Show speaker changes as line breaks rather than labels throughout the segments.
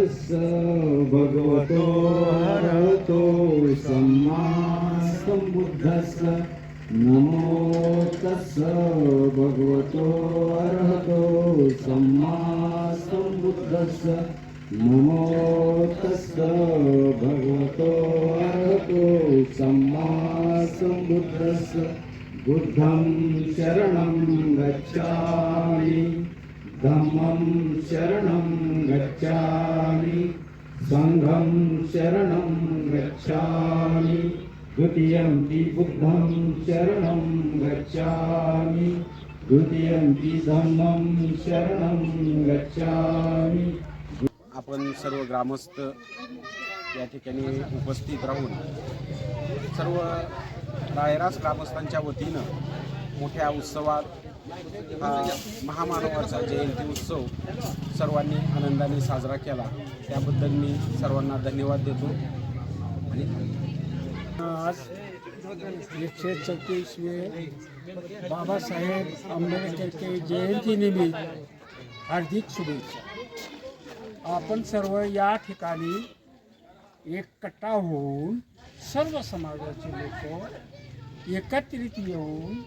तस्स भगवतो हरतो सम्मासम्बुद्धस्स नमो तस्स भगवतो अर्हतो सम्मासम्बुद्धस्स नमो तस्स भगवतो अर्हतो सम्मासम्बुद्धस्स बुद्धं शरणं गच्छा धम्मं शरणं गच्छामि सङ्घं शरणं गच्छामि द्वितीयम्पि बुद्धं शरणं गच्छामि द्वितीयम्पि धम्मं शरणं गच्छामि।
आपण सर्व ग्रामस्थ या ठिकाणी उपस्थित राहून सर्व रायरास ग्रामस्थांच्या वतीनं मोठ्या उत्सवात हा महामानवाचा जयंती उत्सव सर्वांनी आनंदाने साजरा केला. त्याबद्दल मी सर्वांना धन्यवाद देतो. आणि
आज एकशे चौतीसवे बाबासाहेब आंबेडकर जयंतीनिमित्त हार्दिक शुभेच्छा. आपण सर्व या ठिकाणी एकट्ठा होऊन सर्व समाजाचे लोक एकत्रित येऊन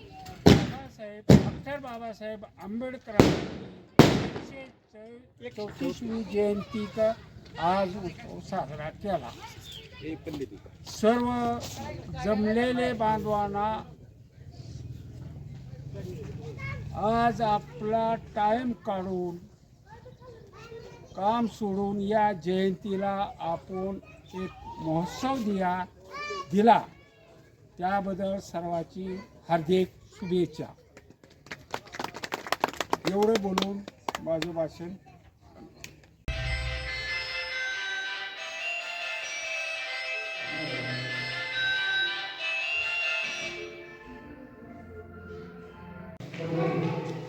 बाबासाहेब डॉक्टर बाबासाहेब आंबेडकरांची एकशे चौतीसवी जयंतीचा आज उत्सव साजरा केला. सर्व जमलेले बांधवांना आज आपला टाइम काढून काम सोडून या जयंतीला आपण एक महोत्सव दिया दिला. त्याबद्दल सर्वाची हार्दिक शुभेच्छा. एवढं बोलून माझं भाषण.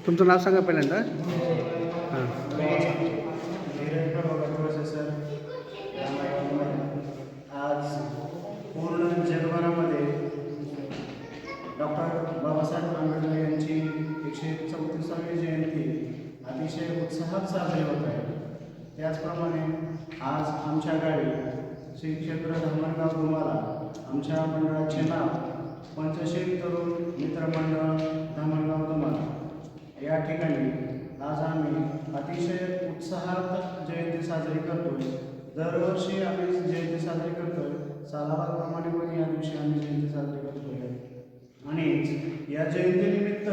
तुमचं नाव सांगा पहिल्यांदा. हां.
आज पूर्ण जगभरामध्ये डॉक्टर बाबासाहेब आंबेडकर यांची एकशे चौतीसावी जयंती अतिशय उत्साहात साजरे होत आहे. त्याचप्रमाणे आज आमच्या गावी श्री क्षेत्र धर्मगाव गुमाला आमच्या मंडळाचे नाव पंचशील तरुण मित्रमंडळ धर्मगाव गुमाला या ठिकाणी आज आम्ही अतिशय उत्साहात जयंती साजरी करतो दरवर्षी आम्ही जयंती साजरी करतो सालाबादप्रमाणे पण या दिवशी आम्ही जयंती साजरी करतोय. आणि या जयंतीनिमित्त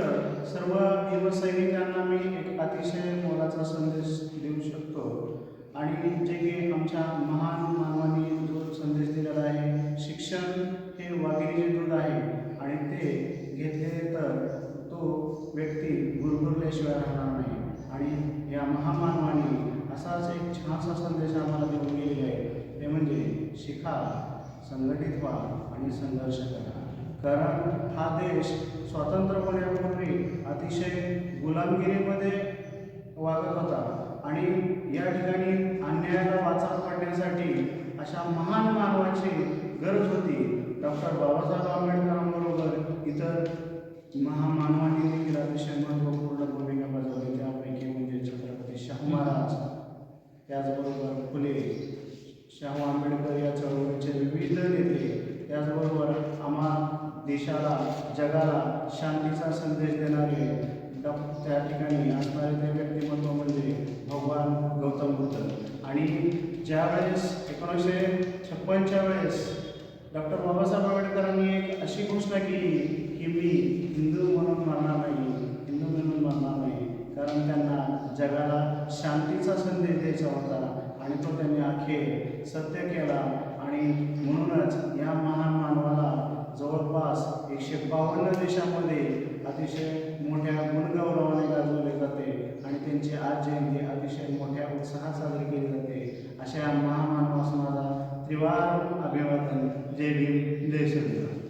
सर्व युवसैनिकांना मी एक अतिशय मोलाचा संदेश देऊ शकतो. आणि जे की आमच्या महान मानवांनी जो संदेश दिलेला आहे शिक्षण हे वाघिणीचे दूध आहे आणि ते घेतले तर तो व्यक्ती गुरगुरल्याशिवाय राहणार नाही. आणि या महामानवाने असाच एक छानसा संदेश आम्हाला देऊन गेलेला आहे. ते म्हणजे शिका संघटित व्हा आणि संघर्ष करा. कारण हा देश स्वतंत्र होण्यापूर्वी अतिशय गुलामगिरीमध्ये वागत होता. आणि या ठिकाणी अन्यायाला वाचा पडण्यासाठी अशा महान मानवाची गरज होती. डॉक्टर बाबासाहेब आंबेडकरांबरोबर इतर महामानवांनी देखील अतिशय महत्त्वपूर्ण भूमिका बजावली. त्यापैकी म्हणजे छत्रपती शाहू महाराज त्याचबरोबर फुले शाहू आंबेडकर या चळवळीचे विविध नेते त्याचबरोबर देशाला जगाला शांतीचा संदेश देणारे डॉ त्या ठिकाणी असणारे ते व्यक्तिमत्व म्हणजे भगवान गौतम बुद्ध. आणि ज्यावेळेस एकोणीसशे छप्पनच्या वेळेस डॉक्टर बाबासाहेब आंबेडकरांनी एक अशी घोषणा केली की मी हिंदू म्हणून मानणार नाही हिंदू म्हणून मानणार नाही कारण त्यांना जगाला शांतीचा संदेश द्यायचा होता आणि तो त्यांनी अखेर सत्य केला. आणि म्हणूनच या महान मानवाला जवळपास एकशे बावन्न देशामध्ये अतिशय मोठ्या गुणगौरवाने गाजवले जाते आणि त्यांची आज जयंती अतिशय मोठ्या उत्साहात साजरी केली जाते. अशा महामानवासनाला त्रिवार अभिवादन. जय भीम जय श्रीराम.